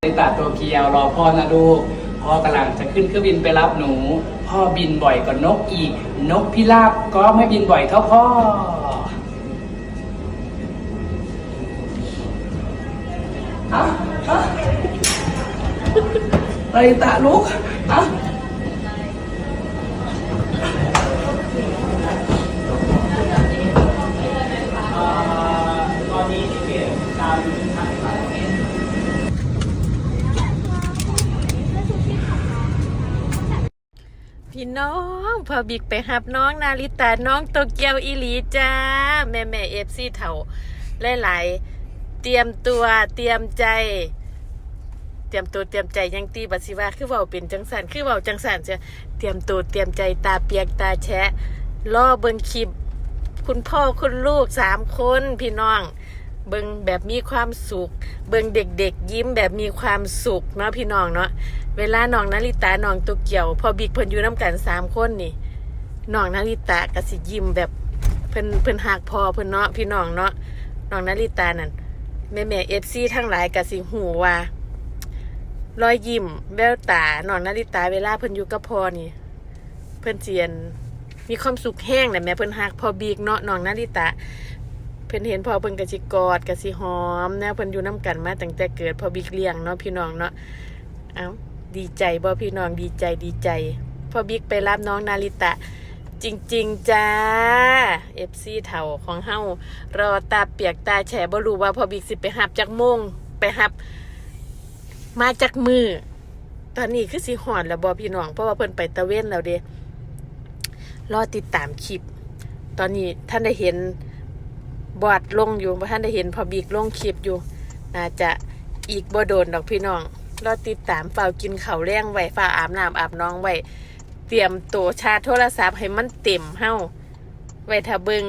ในตาโตเกียวรอพ่อนะลูก พ่อกำลังจะขึ้นเครื่องบินไปรับหนู พ่อบินบ่อยกว่านกอีก นกพิราบก็ไม่บินบ่อยเท่าพ่อ ฮะฮะนาริตะลูกฮะ ตอนนี้ที่เปลี่ยนตามทางสาย พี่น้องพอบิกไปหับน้องนาริตาน้องโตเกียวอีหลีจ้า แม่แม่เอฟซีเถาหลายๆเตรียมตัวเตรียมใจ เตรียมตัวเตรียมใจยังตีบัสิว่าคือเว้าเป็นจังสันคือเว้าจังสันจะเตรียมตัวเตรียมใจตาเปียกตาแฉะล่อเบิงคลิป คุณพ่อคุณลูกสามคนพี่น้อง เบิ่งแบบมีความสุข เบิ่งเด็กๆ ยิ้มแบบมีความสุขเนาะพี่น้องเนาะเวลาน้องนาริตาน้องโตเกียว พอบิ๊กเพิ่นอยู่น้ำกันสามคนนี่น้องนาริตาก็สิยิ้มแบบเพิ่นเพิ่นหักพอเพิ่นเนาะพี่น้องเนาะน้องนาริตานั่นแม่แม่เอฟซีทั้งหลายก็สิหูว่ารอยยิ้มแววตาน้องนาริตาเวลาเพิ่นอยู่กับพ่อนี่ เพิ่นเจียนมีความสุขแห้งนะแม่เพิ่นหักพอบีกเนาะน้องนาริตะ พิ่นเห็นพ่อเพิ่นก็สิกอดก็สิหอมนะเพิ่นอยู่น้กันมาตั้งแต่เกิดพ่อบีกเลี้ยงเนาะพี่น้องเนาะเอ้าดีใจบ่พี่น้องดีใจดีใจพ่อบิ๊กไปรับน้องนาริตะ จริง ๆจ้า FC เถาของเฮารอตาเปียกตาแฉบ่รู้ว่าพอบิ๊กสิไปหับจักโมงไปหับ มาจากมือ ตอนนี้คือสิหอนแล้วบอพี่น้องเพราะว่าเพิ่นไปตะเวนแล้วเด้รอติดตามคลิป ตอนนี้ท่านได้เห็น บอดลงอยู่ท่านได้เห็นพอบีกลงคลิปอยู่ น่าจะอีกบ่โดนดอกพี่น้องรอติดตามเฝ้ากินข้าวแรงไว้ฝ้าอาบน้ำอาบน้องไว้เตรียมตัวชาโทรศัพท์ให้มันเต็มเฮ้าไว้ถ้าเบิง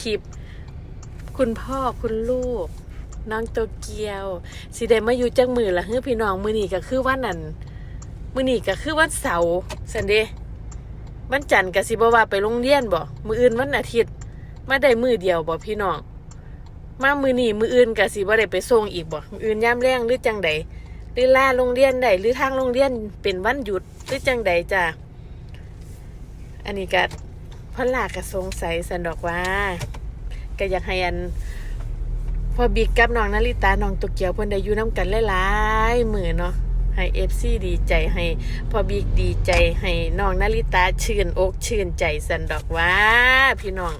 คลิป คุณพ่อคุณลูก น้องโตเกียวสิได้มาอยู่จังมือละเฮ้พี่น้องมือนี่ก็คือวันนั้นมือนี่ก็คือวันเสาร์สันเดย์วันจันทร์ก็สิบว่าไปโรงเรียนบ่มืออื่นวันอาทิตย์ มาได้มือเดียวบ่พี่น้อง มามือนี่มืออื่นก็สิบ่ได้ไปส่งอีกบ่มืออื่นย่ามแรงหรือจังใดหรือลาโรงเรียนใดหรือทางโรงเรียนเป็นวันหยุดหรือจังใดจ้ะอันนี้ก็พระลากระสงสัยสันดอกว่าก็อยากให้อันพอบิ๊กกับน้องนาริตาน้องตุกเกียวเพิ่นได้อยู่น้ำกันหลายๆมือเนาะให้เอฟซีดีใจให้พอบิ๊กดีใจให้น้องนาริตาชื่นอกชื่นใจสันดอกว่าพี่น้อง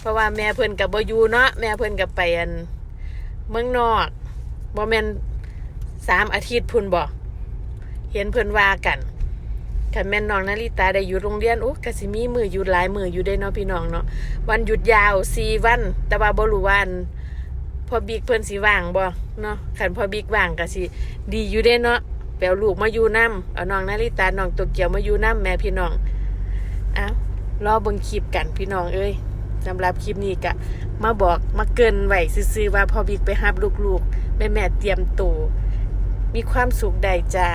เพราะว่าแม่เพิ่นกับบ่อยู่เนาะแม่เพิ่นกับไปอันเมืองนอกบ่แม่นสามอาทิตย์พุ่นบ่เห็นเพิ่นว่ากันคันแม่นน้องนาริตาได้อยู่โรงเรียนโอ้ก็สิมีมือหยุดหลายมืออยู่ได้เนาะพี่น้องเนาะวันหยุดยาวสี่วัน แต่ว่าบ่รู้วันพอบิ๊กเพิ่นสิว่างบ่เนาะขันพอบิ๊กว่างก็สิดีอยู่เด้เนาะแปลลูกมาอยู่น้ำเอาน้องนาริตาน้องตัวเกียวมาอยู่น้ำแม่พี่น้องอ้าวรอเบิ่งคลิปกันพี่น้องเอ้ย สำหรับคลิปนี้ก็มาบอกมาเกินไหวซื่อๆว่าพอบิ๊กไปหับลูกๆแม่แม่เตรียมตัวมีความสุขใดจ้า